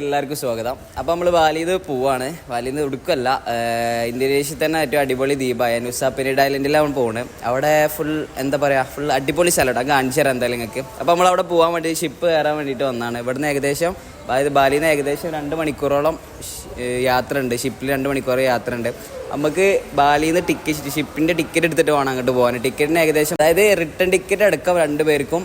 എല്ലാവർക്കും സ്വാഗതം. അപ്പോൾ നമ്മൾ ബാലിന്ന് പോവാണ്. ബാലിന്ന് ഉടുക്കല്ല. ഇന്തോനേഷ്യയിൽ തന്നെ ഏറ്റവും അടിപൊളി ദ്വീപായ നുസാപ്പിനിഡ് ഐലൻഡിലാണ് പോകുന്നത് അവിടെ ഫുൾ എന്താ പറയുക ഫുൾ അടിപൊളി സ്ഥലമാണ് കാണിച്ചു തരാം എന്തായാലും നിങ്ങൾക്ക് അപ്പോൾ നമ്മൾ അവിടെ പോകാൻ വേണ്ടി ഷിപ്പ് കയറാൻ വേണ്ടിയിട്ട് വന്നതാണ് ഇവിടുന്ന് ഏകദേശം അതായത് ബാലിയിൽ നിന്ന് ഏകദേശം രണ്ട് മണിക്കൂറോളം യാത്ര ഉണ്ട് ഷിപ്പിൽ രണ്ട് മണിക്കൂർ യാത്ര ഉണ്ട് നമുക്ക് ബാലിയിൽ നിന്ന് ടിക്കറ്റ് ഷിപ്പിന്റെ ടിക്കറ്റ് എടുത്തിട്ട് വേണം അങ്ങോട്ട് പോകാൻ. ടിക്കറ്റിന് ഏകദേശം അതായത് റിട്ടേൺ ടിക്കറ്റ് അടക്കം രണ്ട് പേർക്കും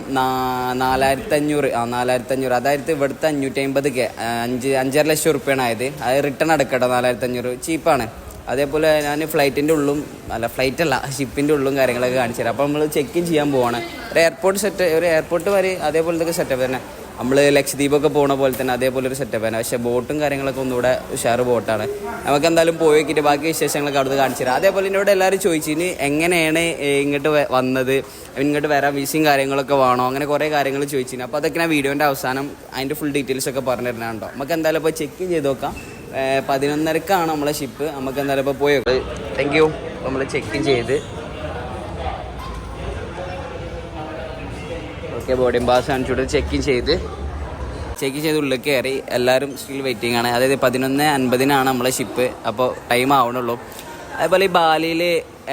നാലായിരത്തി അഞ്ഞൂറ് ആ നാലായിരത്തി അഞ്ഞൂറ് അതായത് ഇവിടുത്തെ അഞ്ഞൂറ്റി അമ്പത് കെ അഞ്ച് അഞ്ചര ലക്ഷം റുപ്യാണ് ആയത് അത് റിട്ടേൺ അടക്കട്ടോ നാലായിരത്തി അഞ്ഞൂറ് ചീപ്പാണ് അതേപോലെ ഞാൻ ഫ്ലൈറ്റിന്റെ ഉള്ളും അല്ല ഫ്ലൈറ്റ് അല്ല ഷിപ്പിന്റെ ഉള്ളും കാര്യങ്ങളൊക്കെ കാണിച്ചു തരാം. അപ്പോൾ നമ്മൾ ചെക്ക് ഇൻ ചെയ്യാൻ പോവാണ്. ഒരു എയർപോർട്ട് സെറ്റ് ഒരു എയർപോർട്ട് വരെ അതേപോലത്തെ സെറ്റപ്പ് തന്നെ. നമ്മൾ ലക്ഷദ്വീപൊക്കെ പോണ പോലെ തന്നെ അതേപോലെ ഒരു സെറ്റപ്പ് തന്നെ പക്ഷേ ബോട്ടും കാര്യങ്ങളൊക്കെ ഒന്നുകൂടെ ഉഷാറ് ബോട്ടാണ്. നമുക്ക് എന്തായാലും പോയി നോക്കിയിട്ട് ബാക്കി വിശേഷങ്ങളൊക്കെ അവിടുന്ന് കാണിച്ചു തരാം. അതേപോലെ എന്നോട് എല്ലാവരും ചോദിച്ചു ഇനി എങ്ങനെയാണ് ഇങ്ങോട്ട് വന്നത്? ഇങ്ങോട്ട് വരാൻ വിസയും കാര്യങ്ങളൊക്കെ വേണോ? അങ്ങനെ കുറേ കാര്യങ്ങൾ ചോദിച്ചു. അപ്പോൾ അതൊക്കെ ഞാൻ വീഡിയോന്റെ അവസാനം അതിന്റെ ഫുൾ ഡീറ്റെയിൽസ് ഒക്കെ പറഞ്ഞു തരുന്നുണ്ടോ നമുക്ക് എന്തായാലും ഇപ്പോൾ ചെക്ക് ചെയ്ത് നോക്കാം. പതിനൊന്നരക്കാണ് നമ്മളെ ഷിപ്പ് നമുക്ക് എന്തായാലും ഇപ്പോൾ പോയി താങ്ക് യു നമ്മൾ ചെക്ക് ചെയ്ത് ഓക്കെ ബോർഡിംഗ് പാസ് കാണിച്ചുകൊണ്ട് ചെക്ക് ഇൻ ചെയ്ത്. ചെക്ക് ചെയ്ത് ഉള്ളിൽ കയറി എല്ലാവരും സ്റ്റിൽ വെയിറ്റിംഗ് ആണ്. അതായത് പതിനൊന്ന് അൻപതിനാണ് നമ്മളെ ഷിപ്പ് അപ്പോൾ ടൈം ആവണുള്ളൂ. അതേപോലെ ഈ ബാലിയിൽ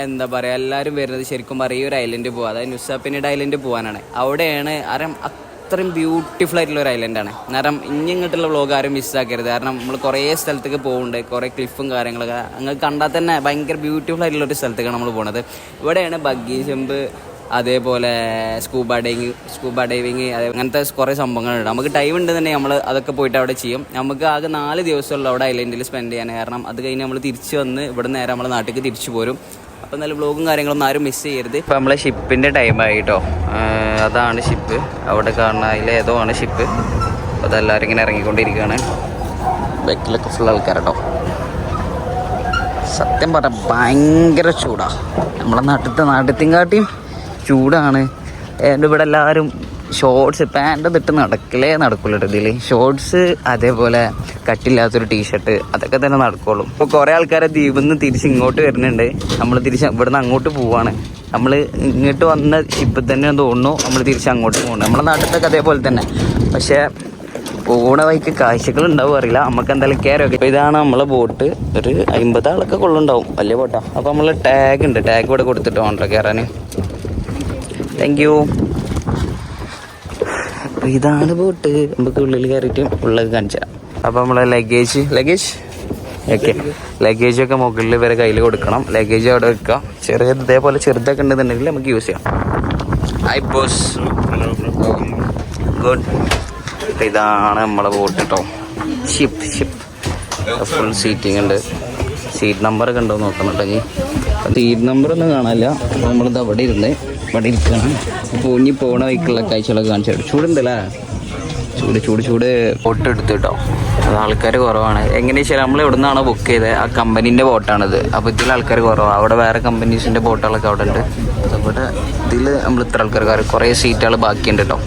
എന്താ പറയുക എല്ലാവരും വരുന്നത് ശരിക്കും പറയും ഒരു ഐലൻഡ് പോകാം അതായത് നുസാപ്പിനിയുടെ ഐലൻഡ് പോകാനാണ് അവിടെയാണ് ആരം അത്രയും ബ്യൂട്ടിഫുൾ ആയിട്ടുള്ള ഒരു ഐലൻഡാണ് കാരണം ഇനി ഇങ്ങോട്ടുള്ള വ്ളോഗ് ആരും മിസ്സാക്കരുത് കാരണം നമ്മൾ കുറേ സ്ഥലത്തേക്ക് പോകുന്നുണ്ട് കുറേ ക്ലിഫും കാര്യങ്ങളൊക്കെ. അങ്ങ് കണ്ടാൽ തന്നെ ഭയങ്കര ബ്യൂട്ടിഫുൾ ആയിട്ടുള്ള ഒരു സ്ഥലത്തേക്കാണ് നമ്മൾ പോണത്. ഇവിടെയാണ് ബഗ്ഗി ചെമ്പ് അതേപോലെ സ്കൂബ ഡൈവിങ് സ്കൂബ ഡൈവിങ് അങ്ങനത്തെ കുറേ സംഭവങ്ങളുണ്ട്. നമുക്ക് ടൈം ഉണ്ടെന്നുണ്ടെങ്കിൽ നമ്മൾ അതൊക്കെ പോയിട്ട് അവിടെ ചെയ്യും. നമുക്ക് ആകെ നാല് ദിവസമുള്ള അവിടെ ഐലൻഡിൽ സ്പെൻഡ് ചെയ്യാൻ. കാരണം അത് കഴിഞ്ഞ് നമ്മൾ തിരിച്ച് വന്ന് ഇവിടെ നേരെ നമ്മളെ നാട്ടിലേക്ക് തിരിച്ചു പോരും. അപ്പം നല്ല ബ്ലോഗും കാര്യങ്ങളൊന്നും ആരും മിസ് ചെയ്യരുത്. ഇപ്പം നമ്മളെ ഷിപ്പിന്റെ ടൈമായി കേട്ടോ അതാണ് ഷിപ്പ് അവിടെ കാണുന്ന അതിലേതോ ആണ് ഷിപ്പ് അപ്പോൾ അതെല്ലാവരും ഇങ്ങനെ ഇറങ്ങിക്കൊണ്ടിരിക്കുകയാണ് ബൈക്കിലൊക്കെ ഫുൾ ആൾക്കാരുണ്ടോ? സത്യം പറഞ്ഞാൽ ഭയങ്കര ചൂടാണ് നമ്മുടെ നാട്ടിലത്തെ നാട്ടിലത്തെയും ചൂടാണ്. എന്റെ ഇവിടെ എല്ലാവരും ഷോർട്സ് പാന്റ് ഇട്ട് നടക്കലേ നടക്കുള്ളൂ ഇതിൽ ഷോർട്സ് അതേപോലെ കട്ടില്ലാത്തൊരു ടീഷർട്ട് അതൊക്കെ തന്നെ നടക്കുള്ളൂ. ഇപ്പോൾ കുറേ ആൾക്കാരെ ദ്വീപിൽ നിന്ന് തിരിച്ച് ഇങ്ങോട്ട് വരുന്നുണ്ട്. നമ്മൾ തിരിച്ച് ഇവിടുന്ന് അങ്ങോട്ട് പോവാണ്. നമ്മൾ ഇങ്ങോട്ട് വന്ന ഷിപ്പിൽ തന്നെ തോന്നുന്നു നമ്മൾ തിരിച്ച് അങ്ങോട്ട് പോകുന്നു നമ്മുടെ നാട്ടിലൊക്കെ അതേപോലെ തന്നെ. പക്ഷേ പോണ വഴിക്ക് കാഴ്ചകൾ ഉണ്ടാവും അറിയില്ല. നമുക്ക് എന്തായാലും കയറി ഒക്കെ ഇതാണ് നമ്മളെ ബോട്ട് ഒരു അമ്പത് ആളൊക്കെ കൊള്ളുണ്ടാവും. വലിയ ബോട്ടാണ് അപ്പോൾ നമ്മൾ ടാഗ് ഉണ്ട്. ടാഗ് ഇവിടെ കൊടുത്തിട്ട് വേണ്ട കയറാൻ താങ്ക് യു അപ്പോൾ ഇതാണ് ബോട്ട്. നമുക്ക് ഉള്ളിൽ കയറിയിട്ട് ഉള്ളത് കാണിച്ചാൽ അപ്പോൾ നമ്മളെ ലഗേജ് ലഗേജ് ഓക്കെ ലഗേജ് ഒക്കെ മുകളിൽ വരെ കയ്യിൽ കൊടുക്കണം. ലഗേജ് അവിടെ വെക്കുക. ചെറിയ ഇതേപോലെ ചെറുതൊക്കെ ഉണ്ടെന്നുണ്ടെങ്കിൽ നമുക്ക് യൂസ് ചെയ്യാം. ഐ ബോസ് ഗുഡ് ഇതാണ് നമ്മളെ ബോട്ട് കേട്ടോ ഷിപ്പ് ഷിപ്പ് ഫുൾ സീറ്റിംഗ് ഉണ്ട്. സീറ്റ് നമ്പർ ഒക്കെ ഉണ്ടോ നോക്കണം കേട്ടോ സീറ്റ് നമ്പർ ഒന്നും കാണാനില്ല. നമ്മളിത് അവിടെ ഇരുന്ന് ഇവിടെ ഇരിക്കണം അപ്പോൾ ഇനി പോണ വൈക്കുള്ള കാഴ്ചകളൊക്കെ കാണിച്ചു തരാം. ചൂടുണ്ടല്ലേ ചൂട് ചൂട് ചൂട്. ബോട്ട് എടുത്തു കേട്ടോ അത് ആൾക്കാർ കുറവാണ്. എങ്ങനെയാ വെച്ചാൽ നമ്മൾ എവിടെ നിന്നാണോ ബുക്ക് ചെയ്തത് ആ കമ്പനീന്റെ ബോട്ടാണിത്. അപ്പോൾ ഇതിൽ ആൾക്കാർ കുറവാണ് അവിടെ വേറെ കമ്പനീസിന്റെ ബോട്ടുകളൊക്കെ അവിടെ ഉണ്ട്. അവിടെ ഇതിൽ നമ്മൾ ഇത്ര ആൾക്കാർ കുറേ സീറ്റുകൾ ബാക്കിയുണ്ട് കേട്ടോ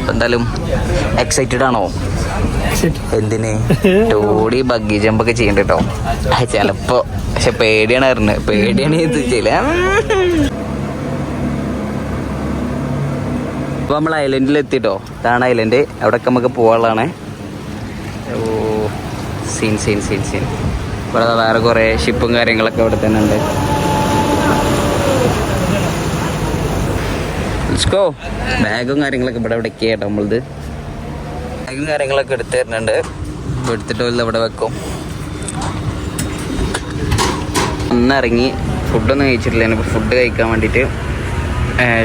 അപ്പോൾ എന്തായാലും എക്സൈറ്റഡ് ആണോ? എന്തിന്? ടോടി ബഗ്ഗി ജമ്പൊക്കെ ചെയ്യണ്ട കേട്ടോ ചിലപ്പോ പക്ഷെ പേടിയാണ് അറിഞ്ഞ് പേടിയാണ് ഇത് ചെയ്യില്ല ഇപ്പൊ നമ്മൾ ഐലൻഡിൽ എത്തിട്ടോ? ഇതാണ് ഐലൻഡ് അവിടെയൊക്കെ നമുക്ക് പോകാനുള്ളതാണ് ocean scene scene scene ഇവിടെ വേറെ കുറേ ഷിപ്പും കാര്യങ്ങളൊക്കെ ഇവിടെ തന്നെ ഉണ്ട്. ബാഗും കാര്യങ്ങളൊക്കെ ഇവിടെ ഇവിടെ കേട്ടോ നമ്മളത് ബാഗും കാര്യങ്ങളൊക്കെ എടുത്തു തരുന്നുണ്ട്. എടുത്തിട്ട് ഇവിടെ വെക്കും. ഒന്നിറങ്ങി. ഫുഡൊന്നും കഴിച്ചിട്ടില്ല. ഞാനിപ്പോൾ ഫുഡ് കഴിക്കാൻ വേണ്ടിയിട്ട്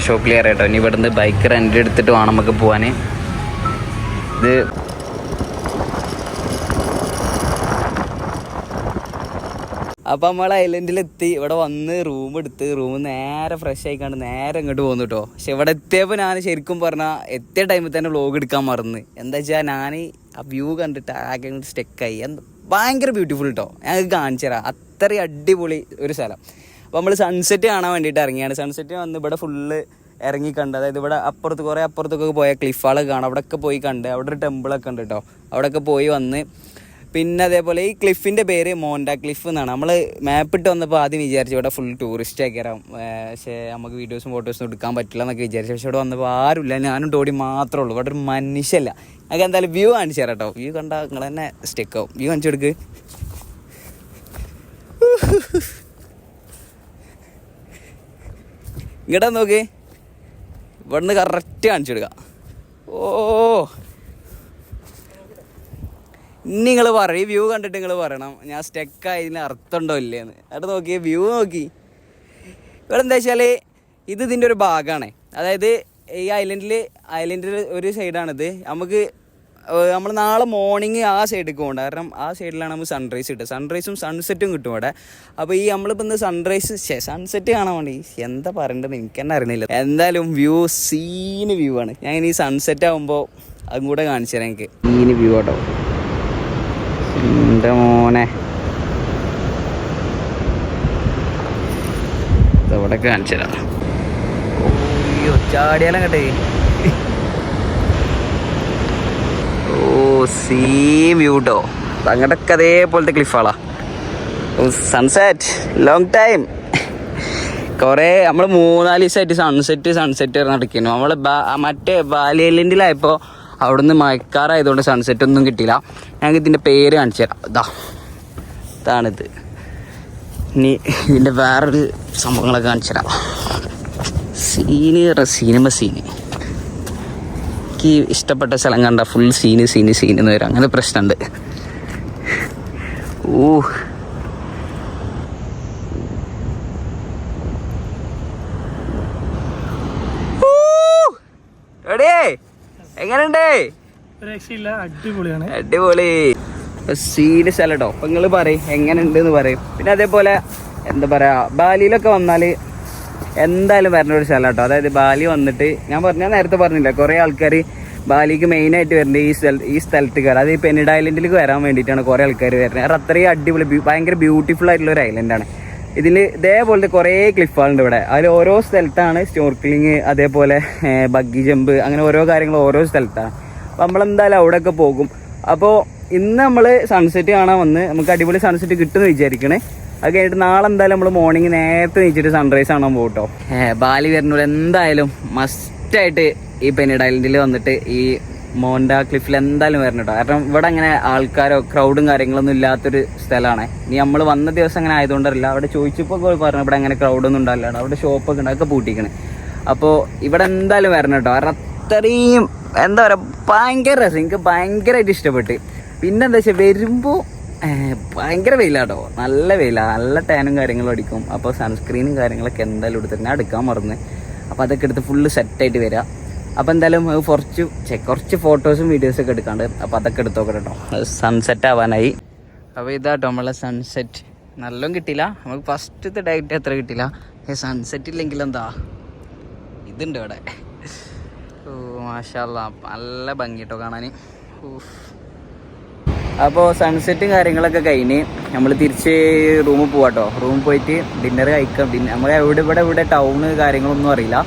ഷോപ്പിൽ ക്ലിയർ കേട്ടോ ഇനി ഇവിടുന്ന് ബൈക്ക് റെന്റ് എടുത്തിട്ട് വേണം നമുക്ക് പോകാൻ ഇത് അപ്പം നമ്മൾ ഐലൻഡിലെത്തി ഇവിടെ വന്ന് റൂം എടുത്ത്. റൂം നേരെ ഫ്രഷ് ആയിക്കാണ്ട് നേരെ ഇങ്ങോട്ട് പോകുന്നു കേട്ടോ പക്ഷെ ഇവിടെ എത്തിയപ്പോൾ ഞാൻ ശരിക്കും പറഞ്ഞാൽ എത്തിയ ടൈമിൽ തന്നെ വ്ലോഗ് എടുക്കാൻ മറന്ന്. എന്താ വെച്ചാൽ ഞാൻ ആ വ്യൂ കണ്ടിട്ട് ആകെ സ്റ്റെക്കായി ഭയങ്കര ബ്യൂട്ടിഫുൾ കേട്ടോ ഞങ്ങൾക്ക് കാണിച്ചു തരാം അത്രയും അടിപൊളി ഒരു സ്ഥലം. അപ്പോൾ നമ്മൾ സൺസെറ്റ് കാണാൻ വേണ്ടിയിട്ട് ഇറങ്ങിയാണ്. സൺസെറ്റ് വന്ന് ഇവിടെ ഫുള്ള് ഇറങ്ങി കണ്ട് അതായത് ഇവിടെ അപ്പുറത്ത് കുറേ അപ്പുറത്തൊക്കെ പോയ ക്ലിഫാളൊക്കെ കാണാം. അവിടെയൊക്കെ പോയി കണ്ട് അവിടെ ഒരു ടെമ്പിളൊക്കെ ഉണ്ട് കേട്ടോ അവിടെയൊക്കെ പോയി വന്ന് പിന്നെ അതേപോലെ ഈ ക്ലിഫിന്റെ പേര് മോണ്ട ക്ലിഫ് എന്നാണ്. നമ്മൾ മാപ്പ് ഇട്ട് വന്നപ്പോൾ ആദ്യം വിചാരിച്ചു ഇവിടെ ഫുൾ ടൂറിസ്റ്റ് ആക്കിയാറാം പക്ഷേ നമുക്ക് വീഡിയോസും ഫോട്ടോസും എടുക്കാൻ പറ്റില്ല എന്നൊക്കെ വിചാരിച്ചു. പക്ഷേ ഇവിടെ വന്നപ്പോൾ ആരുമില്ല. ഞാനും ടോടി മാത്രമേ ഉള്ളൂ. ഇവിടെ ഒരു മനുഷ്യല്ല. ഞങ്ങൾക്ക് എന്തായാലും വ്യൂ കാണിച്ചു തരാം കേട്ടോ വ്യൂ കണ്ടാൽ നിങ്ങൾ തന്നെ സ്റ്റിക്കാവും വ്യൂ കാണിച്ചു കൊടുക്ക്. ഇങ്ങോട്ടാ നോക്ക്. ഇവിടുന്ന് കറക്റ്റ് കാണിച്ചു കൊടുക്കുക ഓ. ഇനി നിങ്ങൾ പറയും ഈ വ്യൂ കണ്ടിട്ട് നിങ്ങൾ പറയണം. ഞാൻ സ്റ്റെക്കായി ഇതിന് അർത്ഥമുണ്ടോ ഇല്ലേന്ന്. അവിടെ നോക്കി വ്യൂ നോക്കി. ഇവിടെ എന്താ വെച്ചാൽ ഇത് ഇതിന്റെ ഒരു ഭാഗമാണ് അതായത് ഈ ഐലൻഡിൽ ഐലൻഡിൽ ഒരു സൈഡാണിത് നമുക്ക് നമ്മൾ നാളെ മോർണിംഗ് ആ സൈഡിലേക്ക് പോകണ്ട. കാരണം ആ സൈഡിലാണ് നമ്മൾ സൺറൈസ് കിട്ടുക. സൺറൈസും സൺസെറ്റും കിട്ടും അവിടെ. അപ്പോൾ ഈ നമ്മളിപ്പോൾ ഇന്ന് സൺറൈസ് സൺസെറ്റ് കാണാൻ വേണ്ടി. എന്താ പറയേണ്ടത്? എനിക്ക് തന്നെ അറിയുന്നില്ല എന്തായാലും വ്യൂ സീന് വ്യൂ ആണ്. ഞാൻ ഇനി സൺസെറ്റ് ആകുമ്പോൾ അതും കൂടെ കാണിച്ചു തരാം എനിക്ക്. സീന് വ്യൂ കേട്ടോ എന്റെ മോനെ. ഇതവിടെ കാണിച്ചു തരാം. ചാടിയാലും കേട്ടേ ഓ സീം വ്യൂ കേട്ടോ അങ്ങോട്ടൊക്കെ അതേപോലത്തെ ക്ലിഫാളാ സൺസെറ്റ് ലോങ് ടൈം കുറേ നമ്മൾ മൂന്നാൽ ദിവസമായിട്ട് സൺസെറ്റ് സൺസെറ്റ് നടക്കുന്നു. നമ്മൾ മറ്റേ ബാലി ഐലൻഡിലായപ്പോൾ നിന്ന് മഴക്കാറായതുകൊണ്ട് സൺസെറ്റ് ഒന്നും കിട്ടിയില്ല. ഞങ്ങൾക്ക് ഇതിന്റെ പേര് കാണിച്ചു തരാം. ഇതാ ഇതാണിത്. ഇനി ഇതിന്റെ വേറൊരു സംഭവങ്ങളൊക്കെ കാണിച്ചു തരാം. സീന് സിനിമ സീന് എനിക്ക് ഇഷ്ടപ്പെട്ട സ്ഥലം കണ്ട ഫുൾ സീന് സീന് സീന് എന്ന് വരും. അങ്ങനെ പ്രശ്നമുണ്ട് ഓ എങ്ങനെയുണ്ട്? അടിപൊളി. സീന് സ്ഥലം കേട്ടോ അപ്പൊ നിങ്ങൾ പറയും എങ്ങനെയുണ്ട് എന്ന് പറയും. പിന്നെ അതേപോലെ എന്താ പറയാ ബാലിയിലൊക്കെ വന്നാൽ എന്തായാലും വരേണ്ട ഒരു സ്ഥലം കേട്ടോ. അതായത് ബാലി വന്നിട്ട് ഞാൻ പറഞ്ഞ നേരത്തെ പറഞ്ഞില്ല കുറേ ആൾക്കാർ ബാലിക്ക് മെയിനായിട്ട് വരുന്നത് ഈ സ്ഥല ഈ സ്ഥലത്ത് വരാം അത് ഈ പെനിഡ് ഐലൻഡിലേക്ക് വരാൻ വേണ്ടിയിട്ടാണ് കുറേ ആൾക്കാർ വരുന്നത് അത് അത്രയും അടിപൊളി ഭയങ്കര ബ്യൂട്ടിഫുൾ ആയിട്ടുള്ള ഒരു ഐലൻഡാണ് ഇതിൽ ഇതേപോലത്തെ കുറേ ക്ലിഫുകളുണ്ട് ഇവിടെ. അതിൽ ഓരോ സ്ഥലത്താണ് സ്റ്റോർക്കിളിങ് അതേപോലെ ബഗ്ഗി ജമ്പ് അങ്ങനെ ഓരോ കാര്യങ്ങൾ ഓരോ സ്ഥലത്താണ്. അപ്പോൾ നമ്മളെന്തായാലും അവിടെയൊക്കെ പോകും. അപ്പോൾ ഇന്ന് നമ്മൾ സൺസെറ്റ് കാണാൻ വന്ന് നമുക്ക് അടിപൊളി സൺസെറ്റ് കിട്ടുമെന്ന് വിചാരിക്കണേ. അത് കഴിഞ്ഞിട്ട് നാളെ എന്തായാലും നമ്മൾ മോർണിംഗ് നേരത്തെ നീച്ചിട്ട് സൺറൈസ് കാണാൻ പോകും കേട്ടോ ബാലി വരുന്നവർ എന്തായാലും മസ്റ്റായിട്ട് ഈ പെനിഡ് ഐലൻഡിൽ വന്നിട്ട് ഈ മോണ്ട ക്ലിഫിൽ എന്തായാലും വരണം കേട്ടോ കാരണം ഇവിടെ അങ്ങനെ ആൾക്കാരോ ക്രൗഡും കാര്യങ്ങളൊന്നും ഇല്ലാത്തൊരു സ്ഥലമാണ്. ഇനി നമ്മൾ വന്ന ദിവസം അങ്ങനെ ആയതുകൊണ്ടല്ല അവിടെ ചോദിച്ചപ്പോൾ പറഞ്ഞു ഇവിടെ അങ്ങനെ ക്രൗഡൊന്നും ഉണ്ടാവില്ല അവിടെ ഷോപ്പൊക്കെ ഉണ്ട് അതൊക്കെ പൂട്ടിക്കണേ. അപ്പോൾ ഇവിടെ എന്തായാലും വരണം കേട്ടോ കാരണം അത്രയും എന്താ പറയുക ഭയങ്കര രസം. എനിക്ക് ഭയങ്കരമായിട്ട് ഇഷ്ടപ്പെട്ട്. പിന്നെന്താ വെച്ചാൽ വരുമ്പോൾ ഭയങ്കര വെയിലാട്ടോ. നല്ല വെയിലാണ് നല്ല ടാനും കാര്യങ്ങളും അടിക്കും. അപ്പോൾ സൺസ്ക്രീനും കാര്യങ്ങളൊക്കെ എന്തായാലും എടുത്തിട്ട് ഞാൻ എടുക്കാൻ മറന്ന്. അപ്പോൾ അതൊക്കെ എടുത്ത് ഫുള്ള് സെറ്റായിട്ട് വരിക അപ്പോൾ എന്തായാലും കുറച്ച് കുറച്ച് ഫോട്ടോസും വീഡിയോസും ഒക്കെ എടുക്കാണ്ട് അപ്പോൾ അതൊക്കെ എടുത്ത് നോക്കട്ടെ കേട്ടോ സൺസെറ്റ് ആവാനായി. അപ്പോൾ ഇതാട്ടോ നമ്മളെ സൺസെറ്റ് നല്ലോണം കിട്ടിയില്ല. നമുക്ക് ഫസ്റ്റത്തെ ഡയറ്റ് അത്ര കിട്ടിയില്ല? സൺസെറ്റ് ഇല്ലെങ്കിൽ എന്താ? ഇതുണ്ട് ഇവിടെ. ഓ മാഷാ നല്ല ഭംഗി കേട്ടോ കാണാൻ അപ്പോൾ സൺസെറ്റും കാര്യങ്ങളൊക്കെ കഴിഞ്ഞ് നമ്മൾ തിരിച്ച് റൂമിൽ പോവാട്ടോ. റൂമിൽ പോയിട്ട് ഡിന്നർ കഴിക്കാം. ഡിന്നർ നമ്മൾ എവിടെ ഇവിടെ ഇവിടെ ടൗണ് കാര്യങ്ങളൊന്നും അറിയില്ല.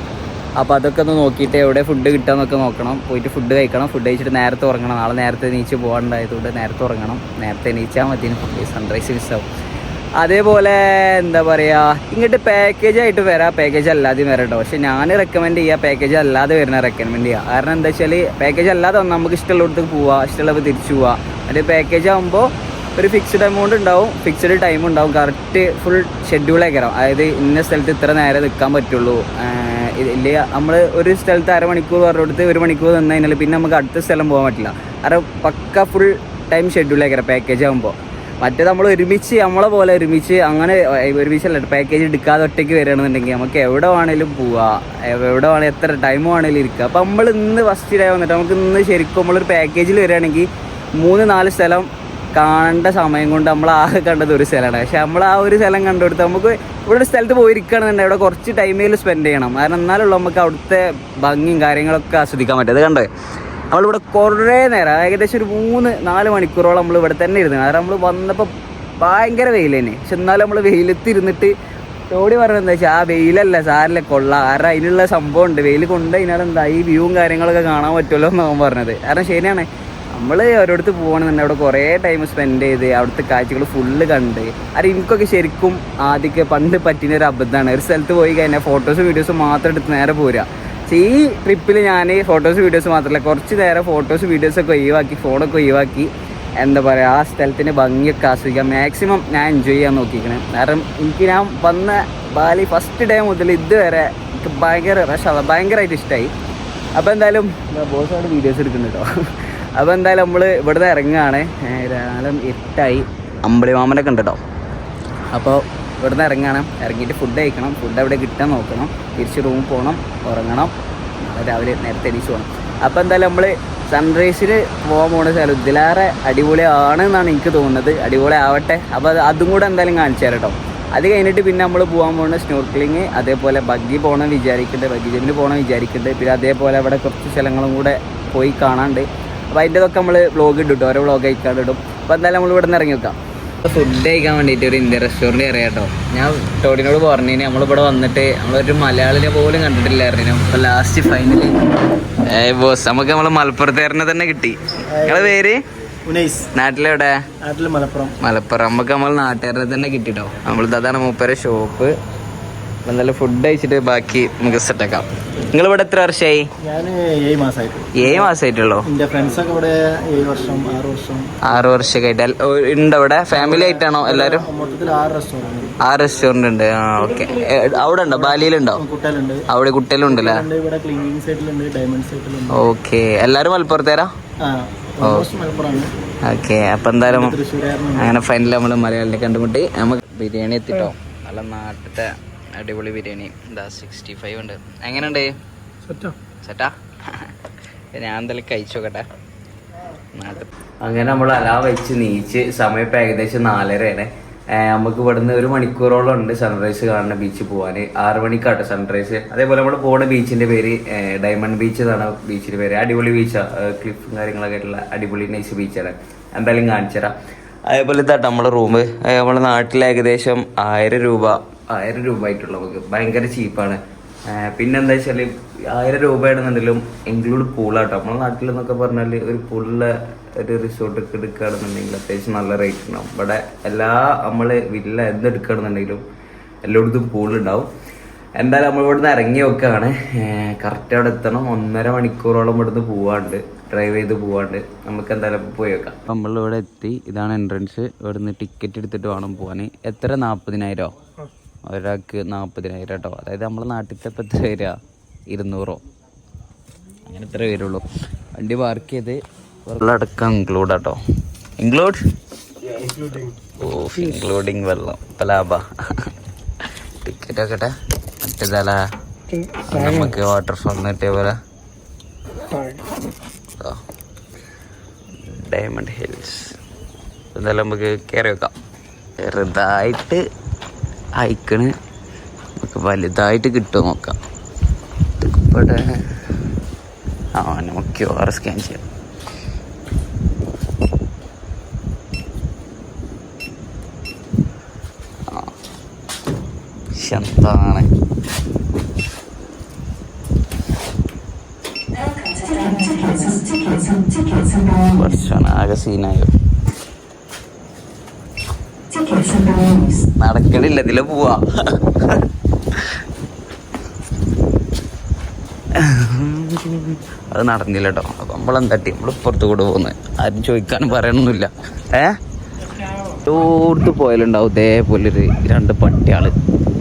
അപ്പോൾ അതൊക്കെ ഒന്ന് നോക്കിയിട്ട് എവിടെ ഫുഡ് കിട്ടാന്നൊക്കെ നോക്കണം. പോയിട്ട് ഫുഡ് കഴിക്കണം. ഫുഡ് കഴിച്ചിട്ട് നേരത്തെ ഉറങ്ങണം. നാളെ നേരത്തെ നീച്ച് പോകാണ്ടായതുകൊണ്ട് നേരത്തെ ഉറങ്ങണം. നേരത്തെ എണീച്ചാൽ മതി സൺറൈസ് മിസ്സാവും അതേപോലെ എന്താ പറയുക ഇങ്ങോട്ട് പാക്കേജ് ആയിട്ട് വരാം. പാക്കേജ് അല്ലാതെ വരാം കേട്ടോ പക്ഷെ ഞാൻ റെക്കമെൻഡ് ചെയ്യുക പാക്കേജ് അല്ലാതെ വരുന്ന റെക്കമെൻഡ് ചെയ്യുക കാരണം എന്താ വെച്ചാൽ പാക്കേജ് അല്ലാതെ നമുക്ക് നമുക്ക് ഇഷ്ടമുള്ളിടത്തേക്ക് പോവാം. ഇഷ്ടമുള്ളപ്പോൾ തിരിച്ചു പോവാം. അതിന്റെ പാക്കേജ് ആകുമ്പോൾ ഒരു ഫിക്സ്ഡ് എമൗണ്ട് ഉണ്ടാവും. ഫിക്സ്ഡ് ടൈം ഉണ്ടാവും. കറക്റ്റ് ഫുൾ ഷെഡ്യൂൾ ആക്കണം അതായത് ഇന്ന സ്ഥലത്ത് ഇത്ര നേരം നിൽക്കാൻ പറ്റുള്ളൂ. ഇല്ലേ നമ്മൾ ഒരു സ്ഥലത്ത് അരമണിക്കൂർ പറഞ്ഞെടുത്ത് ഒരു മണിക്കൂർ നിന്ന് കഴിഞ്ഞാൽ പിന്നെ നമുക്ക് അടുത്ത സ്ഥലം പോകാൻ പറ്റില്ല. അത് പക്ക ഫുൾ ടൈം ഷെഡ്യൂൾ ആക്കണം പാക്കേജ് ആകുമ്പോൾ മറ്റേ നമ്മൾ ഒരുമിച്ച് നമ്മളെ പോലെ ഒരുമിച്ച് അങ്ങനെ ഒരുമിച്ചല്ല പാക്കേജ് എടുക്കാതെ ഒറ്റയ്ക്ക് വരികയാണെന്നുണ്ടെങ്കിൽ നമുക്ക് എവിടെ വേണേലും പോവാം. എവിടെ വേണേലും എത്ര ടൈം വേണേലും ഇരിക്കുക അപ്പോൾ നമ്മൾ ഇന്ന് ഫസ്റ്റ് ഡേ വന്നിട്ട് നമുക്ക് ഇന്ന് ശരിക്കും നമ്മളൊരു പാക്കേജിൽ വരികയാണെങ്കിൽ മൂന്ന് നാല് സ്ഥലം കാണേണ്ട സമയം കൊണ്ട് നമ്മൾ ആകെ കണ്ടത് ഒരു സ്ഥലമാണ്. പക്ഷെ നമ്മൾ ആ ഒരു സ്ഥലം കണ്ടുകൊടുത്ത് നമുക്ക് ഇവിടെ ഒരു സ്ഥലത്ത് പോയിരിക്കണമെന്നുണ്ടെങ്കിൽ അവിടെ കുറച്ച് ടൈമിൽ സ്പെൻഡ് ചെയ്യണം. കാരണം എന്നാലുള്ള നമുക്ക് അവിടുത്തെ ഭംഗിയും കാര്യങ്ങളൊക്കെ ആസ്വദിക്കാൻ പറ്റും. അത് കണ്ടേ? നമ്മളിവിടെ കുറേ നേരം ഏകദേശം ഒരു മൂന്ന് നാല് മണിക്കൂറോളം നമ്മൾ ഇവിടെ തന്നെ ഇരുന്നു കാരണം നമ്മൾ വന്നപ്പോൾ ഭയങ്കര വെയിൽ തന്നെ. പക്ഷെ എന്നാലും നമ്മൾ വെയിലത്ത് ഇരുന്നിട്ട് തോടി പറയുന്നത് എന്താ വെച്ചാൽ ആ വെയിലല്ല സാരല്ല കൊള്ള. കാരണം അതിനുള്ള സംഭവം ഉണ്ട്. വെയിൽ കൊണ്ട് കഴിഞ്ഞാൽ എന്താ ഈ വ്യൂവും കാര്യങ്ങളൊക്കെ കാണാൻ പറ്റുമല്ലോ എന്നാണ് പറഞ്ഞത്. കാരണം ശരിയാണ് നമ്മൾ ഒരിടത്ത് പോകണമെന്നുണ്ടെങ്കിൽ അവിടെ കുറേ ടൈം സ്പെൻഡ് ചെയ്ത് അവിടുത്തെ കാഴ്ചകൾ ഫുള്ള് കണ്ട്. അത് എനിക്കൊക്കെ ശരിക്കും ആദ്യമൊക്കെ പണ്ട് പറ്റിയ ഒരു അബദ്ധമാണ്. ഒരു സ്ഥലത്ത് പോയി കഴിഞ്ഞാൽ ഫോട്ടോസും വീഡിയോസും മാത്രം എടുത്ത് നേരെ പോരുക പക്ഷേ ഈ ട്രിപ്പിൽ ഞാൻ ഫോട്ടോസ് വീഡിയോസ് മാത്രമല്ല കുറച്ച് നേരം ഫോട്ടോസ് വീഡിയോസൊക്കെ ഒഴിവാക്കി ഫോണൊക്കെ ഒഴിവാക്കി എന്താ പറയുക ആ സ്ഥലത്തിന്റെ ഭംഗിയൊക്കെ ആസ്വദിക്കാം. മാക്സിമം ഞാൻ എൻജോയ് ചെയ്യാൻ നോക്കിയിരിക്കണേ കാരണം എനിക്ക് ഞാൻ വന്ന ബാലി ഫസ്റ്റ് ഡേ മുതൽ ഇതുവരെ എനിക്ക് ഭയങ്കര റഷാണ് ഭയങ്കരമായിട്ട് ഇഷ്ടമായി അപ്പോൾ എന്തായാലും ബോസോട് വീഡിയോസ് എടുക്കുന്നുണ്ട് അപ്പോൾ എന്തായാലും നമ്മൾ ഇവിടുന്ന് ഇറങ്ങുകയാണ്. രാവിലെ എട്ടായി അമ്പളി മാമനൊക്കെ ഉണ്ട് കേട്ടോ അപ്പോൾ ഇവിടുന്ന് ഇറങ്ങണം ഇറങ്ങിയിട്ട് ഫുഡ് കഴിക്കണം. ഫുഡ് അവിടെ കിട്ടാൻ നോക്കണം. തിരിച്ച് റൂമിൽ പോകണം ഉറങ്ങണം. രാവിലെ നേരത്തെ എണീച്ച് പോകണം അപ്പോൾ എന്തായാലും നമ്മൾ സൺറൈസിൽ പോകാൻ പോകുന്ന സ്ഥലം ഇതിലേറെ അടിപൊളിയാണ് എന്നാണ് എനിക്ക് തോന്നുന്നത്. അടിപൊളി ആവട്ടെ. അപ്പോൾ അത് കൂടെ എന്തായാലും കാണിച്ചു തരാം കേട്ടോ അത് കഴിഞ്ഞിട്ട് പിന്നെ നമ്മൾ പോകാൻ പോകുന്ന സ്നോർക്കിളിങ് അതേപോലെ ബഗ്ഗി പോകണം വിചാരിക്കുന്നുണ്ട് ബഗ്ഗി ജമ്മിന് പോകണം വിചാരിക്കുന്നുണ്ട് പിന്നെ അതേപോലെ അവിടെ കുറച്ച് സ്ഥലങ്ങളും കൂടെ പോയി കാണാണ്ട് അപ്പോൾ അതിന്റെതൊക്കെ നമ്മൾ വ്ളോഗ് ഇടും കേട്ടോ ഓരോ വ്ളോഗ് അയക്കാണ്ട് ഇടും. അപ്പോൾ എന്തായാലും നമ്മൾ ഇവിടെ നിന്ന് ഇറങ്ങി വെക്കാം ഫുഡ് കഴിക്കാൻ വേണ്ടിയിട്ട് ഒരു ഇന്ത്യൻ റെസ്റ്റോറന്റ് കയറിയ കേട്ടോ ഞാൻ ടോഡിനോട് പറഞ്ഞു നമ്മളിവിടെ വന്നിട്ട് നമ്മളൊരു മലയാളിനെ പോലും കണ്ടിട്ടില്ലായിരുന്നു. അപ്പോൾ ലാസ്റ്റ് ഫൈനലി ഏ ബോസ് നമുക്ക് നമ്മൾ മലപ്പുറത്തേറിനെ തന്നെ കിട്ടി. നിങ്ങളെ പേര്? ഉനൈസ്. നാട്ടിലെവിടെ? മലപ്പുറം. മലപ്പുറം. നമുക്ക് നമ്മൾ നാട്ടുകാരനെ തന്നെ കിട്ടിട്ടോ നമ്മൾ അതാണ് മൂപ്പരെ ഷോപ്പ് നല്ല ഫുഡ് കഴിച്ചിട്ട് ബാക്കി നമുക്ക് സെറ്റാക്കാം നിങ്ങൾ ഇവിടെ എത്ര വർഷമായി ഞാൻ ഏഴ് മാസമായിട്ട് ഏഴ് മാസമായിട്ടുള്ളൂ ഫ്രണ്ട്സൊക്കെ ഇവിടെ ഏഴ് വർഷം ആറ് വർഷം. ആറ് വർഷമൊക്കെ ആയിട്ട് അല്ല- ഓ, ഇവിടെ ഫാമിലി ആയിട്ടാണോ എല്ലാരും മൊത്തത്തിൽ ആറ് റെസ്റ്റോറന്റ് ആ റെസ്റ്റോറന്റ് ഉണ്ട്. ആ ഓക്കെ അവിടെ ഉണ്ടോ? ബാലിയിലുണ്ടോ? അവിടെ കുട്ടലുണ്ടല്ലേ? ഉണ്ട് ഓക്കെ എല്ലാരും മലപ്പുറത്തേരാ ഓക്കെ അപ്പൊ എന്തായാലും അങ്ങനെ ഫൈനലി നമ്മൾ മലയാളിനെ കണ്ടുമുട്ടി. നമുക്ക് ബിരിയാണി എത്തിട്ടോ? നല്ല നാട്ടിലത്തെ അടിപൊളി ബിരിയാണി. എന്താ സിക്സ്റ്റി ഫൈവ് ഉണ്ട്. എങ്ങനെയുണ്ട്? സെറ്റോ. ഞാൻ എന്തായാലും കഴിച്ചു നോക്കട്ടെ. അങ്ങനെ നമ്മൾ അലാ വെച്ച് നീച്ച് സമയം ഇപ്പം ഏകദേശം നാലരയാണ്. നമുക്ക് ഇവിടുന്ന് ഒരു മണിക്കൂറോളം ഉണ്ട് സൺറൈസ് കാണുന്ന ബീച്ചിൽ പോകാൻ ആറ് മണിക്കാട്ടെ സൺറൈസ് അതേപോലെ നമ്മൾ പോകുന്ന ബീച്ചിന്റെ പേര് ഡയമണ്ട് ബീച്ച് എന്നാണ് ബീച്ചിന്റെ പേര്. അടിപൊളി ബീച്ചാണ് ക്ലിഫും കാര്യങ്ങളൊക്കെ ആയിട്ടുള്ള അടിപൊളി നൈസ് ബീച്ചാണ് എന്തായാലും കാണിച്ചു തരാം അതേപോലെ ഇതാട്ടോ നമ്മുടെ റൂം നമ്മുടെ നാട്ടിൽ ഏകദേശം ആയിരം രൂപ ആയിരം രൂപ ആയിട്ടുള്ള നമുക്ക് ഭയങ്കര ചീപ്പാണ്. പിന്നെന്താ വെച്ചാൽ ആയിരം രൂപയാണെന്നുണ്ടെങ്കിലും ഇൻക്ലൂഡ് പൂളാട്ടോ. നമ്മുടെ നാട്ടിൽ എന്നൊക്കെ പറഞ്ഞാൽ ഒരു പൂളിലെ ഒരു റിസോർട്ട് ഒക്കെ എടുക്കുകയാണെന്നുണ്ടെങ്കിൽ അത്യാവശ്യം നല്ല റേറ്റ് ഉണ്ടാവും. ഇവിടെ എല്ലാ നമ്മൾ വില്ല എന്തെടുക്കുകയാണെന്നുണ്ടെങ്കിലും എല്ലായിടത്തും പൂളുണ്ടാവും. എന്തായാലും നമ്മൾ ഇവിടുന്ന് ഇറങ്ങി വെക്കുകയാണ് കറക്റ്റ് അവിടെ എത്തണം. ഒന്നര മണിക്കൂറോളം ഇവിടുന്ന് പോവാണ്ട് ഡ്രൈവ് ചെയ്ത് പോവാണ്ട് നമുക്ക് എന്തായാലും പോയി വെക്കാം നമ്മൾ ഇവിടെ എത്തി. ഇതാണ് എൻട്രൻസ് ഇവിടുന്ന് ടിക്കറ്റ് എടുത്തിട്ട് വേണം പോകാൻ എത്ര നാൽപ്പതിനായിരോ ഒരാൾക്ക് നാൽപ്പതിനായിരം കേട്ടോ. അതായത് നമ്മളെ നാട്ടിലത്തെ ഇപ്പം എത്ര വരിക ഇരുന്നൂറോ. അങ്ങനെ എത്ര വരുള്ളൂ. വണ്ടി പാർക്ക് ചെയ്ത് വെള്ളമടക്കം ഇൻക്ലൂഡ് ആട്ടോ. ഇൻക്ലൂഡ് ഓ ഇൻക്ലൂഡിങ് വെള്ളം. ഇപ്പം ലാഭ. ടിക്കറ്റ് ഒക്കെ മറ്റേതല്ല നമുക്ക് വാട്ടർഫാളിന് കിട്ടിയ പോലെ. ഡയമണ്ട് ഹിൽസ് എന്തായാലും നമുക്ക് കയറി വെക്കാം. ചെറുതായിട്ട് അയക്കണ് നമുക്ക് വലുതായിട്ട് കിട്ടുമോ നോക്കാം. ഇവിടെ ആ നമുക്ക് ആർ സ്കാൻ ചെയ്യാം. ശന്താണ്. കുറച്ചാണ് ആകെ സീനായോ നടക്കണില്ല ഇതിൽ പോവാ. അത് നടന്നില്ല കേട്ടോ അപ്പൊ നമ്മളെന്താ തട്ടി നമ്മൾ പുറത്തു കൂടെ പോകുന്നത് ആരും ചോദിക്കാനും പറയണമൊന്നുമില്ല ഏ? ടൂർത്ത് പോയാലുണ്ടാവും ഇതേപോലെ ഒരു രണ്ട് പട്ടിയാൾ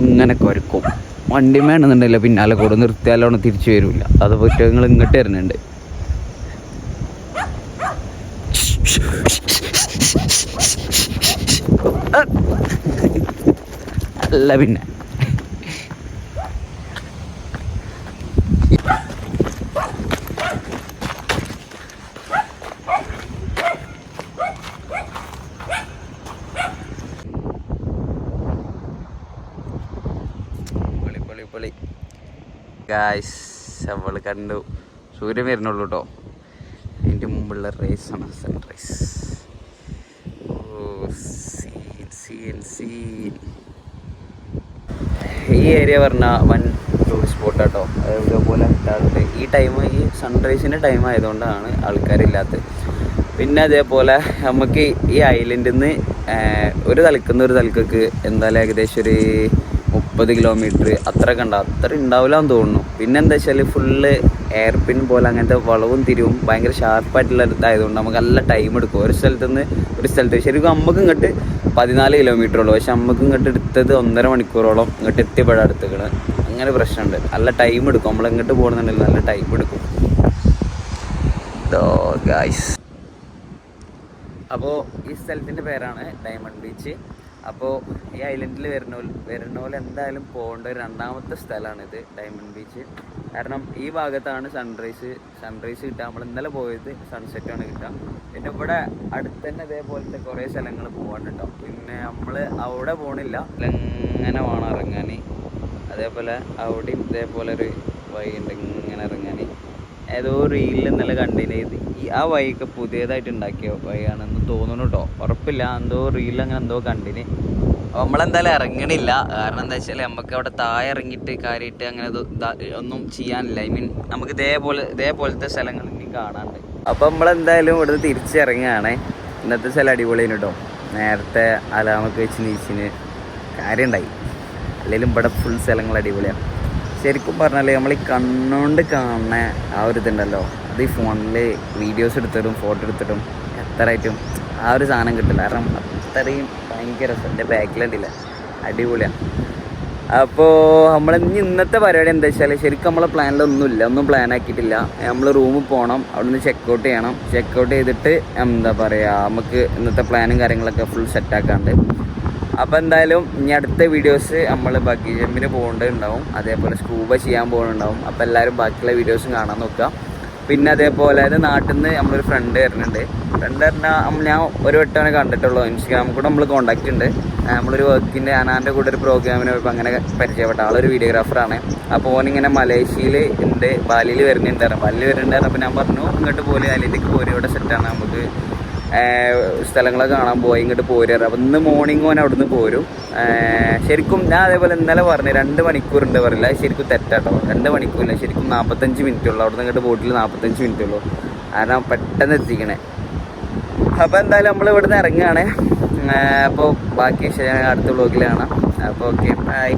ഇങ്ങനെ കുരക്കും വണ്ടി വേണമെന്നുണ്ടല്ലോ പിന്നാലെ കൂടെ നിർത്തിയാലോണം തിരിച്ചു വരില്ല. അത് പറ്റുക നിങ്ങൾ ഇങ്ങോട്ട് വരുന്നുണ്ട് അല്ല പിന്നെ. പൊളി ഗായ്സ് അവൾ കണ്ടു. സൂര്യൻ വരുന്നുള്ളൂ കേട്ടോ അതിന്റെ മുമ്പുള്ള റേസാണ് sunrise ocean scene scene ഈ ഏരിയ പറഞ്ഞാൽ വൻ ടൂറിസ്റ്റ് സ്പോട്ട് കേട്ടോ ഇതേപോലെ ആളുടെ ഈ ടൈം ഈ സൺറൈസിന്റെ ടൈം ആയതുകൊണ്ടാണ് ആൾക്കാരില്ലാത്തത് പിന്നെ അതേപോലെ നമുക്ക് ഈ ഐലൻഡിൽ നിന്ന് ഒരു തലക്കുന്ന ഒരു തലക്കൊക്കെ എന്തായാലും ഏകദേശം ഒരു മുപ്പത് കിലോമീറ്റർ അത്ര കണ്ട അത്ര ഉണ്ടാവില്ല എന്ന് തോന്നുന്നു. പിന്നെ എന്താ വെച്ചാൽ ഫുള്ള് എയർ പിൻ പോലെ അങ്ങനത്തെ വളവും തിരിവും ഭയങ്കര ഷാർപ്പായിട്ടുള്ള ഇതായതുകൊണ്ട് നമുക്ക് നല്ല ടൈം എടുക്കും. ഒരു സ്ഥലത്ത് നിന്ന് ഒരു സ്ഥലത്ത്. ശരിക്കും നമുക്ക് ഇങ്ങോട്ട് പതിനാല് കിലോമീറ്റർ ഉള്ളൂ. പക്ഷെ നമുക്ക് ഇങ്ങോട്ട് എടുത്തത് ഒന്നര മണിക്കൂറോളം ഇങ്ങോട്ട് എത്തിയപ്പോഴാണ് അടുത്തുകൾ അങ്ങനെ പ്രശ്നമുണ്ട്. നല്ല ടൈം എടുക്കും. നമ്മൾ ഇങ്ങോട്ട് പോകുന്നുണ്ടെങ്കിൽ നല്ല ടൈം എടുക്കും. ഗായ്സ് അപ്പോൾ ഈ സ്ഥലത്തിന്റെ പേരാണ് ഡയമണ്ട് ബീച്ച് അപ്പോൾ ഈ ഐലൻഡിൽ വരുന്ന വരുന്ന പോലെ എന്തായാലും പോകേണ്ട രണ്ടാമത്തെ സ്ഥലമാണിത് ഡയമണ്ട് ബീച്ച് കാരണം ഈ ഭാഗത്താണ് സൺറൈസ് സൺറൈസ് കിട്ടുക. നമ്മൾ ഇന്നലെ പോയത് സൺസെറ്റാണ് കിട്ടുക. പിന്നെ ഇവിടെ അടുത്ത് തന്നെ ഇതേപോലത്തെ കുറേ സ്ഥലങ്ങൾ പോകാനുണ്ടോ. പിന്നെ നമ്മൾ അവിടെ പോകണില്ല ഇങ്ങനെ വേണം ഇറങ്ങാൻ അതേപോലെ അവിടെയും ഇതേപോലെ ഒരു വഴി ഉണ്ട്. ഇങ്ങനെ ഇറങ്ങാൻ ഏതോ റീലിൽ ഇന്നലെ കണ്ടിന്. ഇത് ആ വഴിയൊക്കെ പുതിയതായിട്ട് ഉണ്ടാക്കിയ വഴിയാണെന്ന് തോന്നുന്നു കേട്ടോ ഉറപ്പില്ല. എന്തോ റീലിൽ അങ്ങനെ എന്തോ കണ്ടിന്. നമ്മളെന്തായാലും ഇറങ്ങണില്ല. കാരണം എന്താ വെച്ചാൽ നമുക്ക് അവിടെ താഴെ ഇറങ്ങിയിട്ട് കാര്യമായിട്ട് അങ്ങനെ ഒന്നും ചെയ്യാനില്ല. ഐ മീൻ നമുക്ക് ഇതേപോലെ ഇതേപോലത്തെ സ്ഥലങ്ങൾ ഇനി കാണാണ്ട്. അപ്പോൾ നമ്മളെന്തായാലും ഇവിടുന്ന് തിരിച്ചിറങ്ങുകയാണേ ഇന്നത്തെ സ്ഥലം അടിപൊളിയാണ് കേട്ടോ നേരത്തെ അലാമൊക്കെ വെച്ച് നീച്ചിന്. കാര്യം ഉണ്ടായി അല്ലെങ്കിലും ഇവിടെ ഫുൾ സ്ഥലങ്ങൾ അടിപൊളിയാണ് ശരിക്കും പറഞ്ഞാൽ നമ്മൾ ഈ കണ്ണുകൊണ്ട് കാണുന്ന ആ ഒരു ഇതുണ്ടല്ലോ. അത് ഈ ഫോണിൽ വീഡിയോസ് എടുത്തിട്ടും ഫോട്ടോ എടുത്തിട്ടും എത്രയായിട്ടും ആ ഒരു സാധനം കിട്ടില്ല. കാരണം അത്രയും ഭയങ്കര രസം. എന്റെ ബാക്കിലുണ്ടില്ല അടിപൊളിയാണ് അപ്പോൾ നമ്മൾ ഇനി ഇന്നത്തെ പരിപാടി എന്താ വെച്ചാൽ ശരിക്കും നമ്മളെ പ്ലാനിലൊന്നുമില്ല ഒന്നും പ്ലാൻ ആക്കിയിട്ടില്ല. നമ്മൾ റൂമിൽ പോകണം അവിടുന്ന് ചെക്കൗട്ട് ചെയ്യണം. ചെക്കൗട്ട് ചെയ്തിട്ട് എന്താ പറയുക നമുക്ക് ഇന്നത്തെ പ്ലാനും കാര്യങ്ങളൊക്കെ ഫുൾ സെറ്റാക്കാണ്ട് അപ്പോൾ എന്തായാലും ഇനി അടുത്ത വീഡിയോസ് നമ്മൾ ബഗ്ഗി ജമ്പിന് പോകേണ്ടതുണ്ടാവും. അതേപോലെ സ്കൂബ ചെയ്യാൻ പോകുന്നുണ്ടാവും അപ്പോൾ എല്ലാവരും ബാക്കിയുള്ള വീഡിയോസും കാണാൻ നോക്കുക. പിന്നെ അതേപോലെ അത് നാട്ടിൽ നിന്ന് നമ്മളൊരു ഫ്രണ്ട് വരുന്നുണ്ട്. ഫ്രണ്ട് പറഞ്ഞാൽ ഞാൻ ഒരു വട്ടമാണ് കണ്ടിട്ടുള്ളൂ ഇൻസ്റ്റാഗ്രാമിൽ കൂടെ നമ്മൾ കോൺടാക്റ്റ് ഉണ്ട്. നമ്മളൊരു വർക്കിന്റെ അനാന്റെ കൂടെ ഒരു പ്രോഗ്രാമിന് പോയപ്പോൾ അങ്ങനെ പരിചയപ്പെട്ട ആളൊരു വീഡിയോഗ്രാഫറാണ് അപ്പോൾ ഓനിങ്ങനെ മലേഷ്യയിൽ ഉണ്ട് ബാലിയിൽ വരുന്നുണ്ടായിരുന്നു ബാലിയിൽ വരുന്നുണ്ടായിരുന്നു അപ്പോൾ ഞാൻ പറഞ്ഞു ഇങ്ങോട്ട് പോലെ അതിലേക്ക് പോലെ ഇവിടെ സെറ്റാണ് നമുക്ക് സ്ഥലങ്ങളൊക്കെ കാണാൻ പോയി ഇങ്ങോട്ട് പോരുക അപ്പം ഇന്ന് മോർണിംഗ് ഓൻ അവിടുന്ന് പോരും. ശരിക്കും ഞാൻ അതേപോലെ ഇന്നലെ പറഞ്ഞു രണ്ട് മണിക്കൂർ ഉണ്ട് പറയില്ല ശരിക്കും തെറ്റാട്ടോ. രണ്ട് മണിക്കൂറില്ല ശരിക്കും നാൽപ്പത്തഞ്ച് മിനിറ്റ് ഉള്ളൂ. അവിടുന്ന് ഇങ്ങോട്ട് ബോട്ടിൽ നാൽപ്പത്തഞ്ച് മിനിറ്റ് ഉള്ളൂ. കാരണം പെട്ടെന്ന് എത്തിക്കണേ. അപ്പോൾ എന്തായാലും നമ്മൾ ഇവിടുന്ന് ഇറങ്ങുകയാണ് അപ്പോൾ ബാക്കി അടുത്ത ബ്ലോഗിൽ കാണാം. അപ്പോൾ ഓക്കെ ബൈ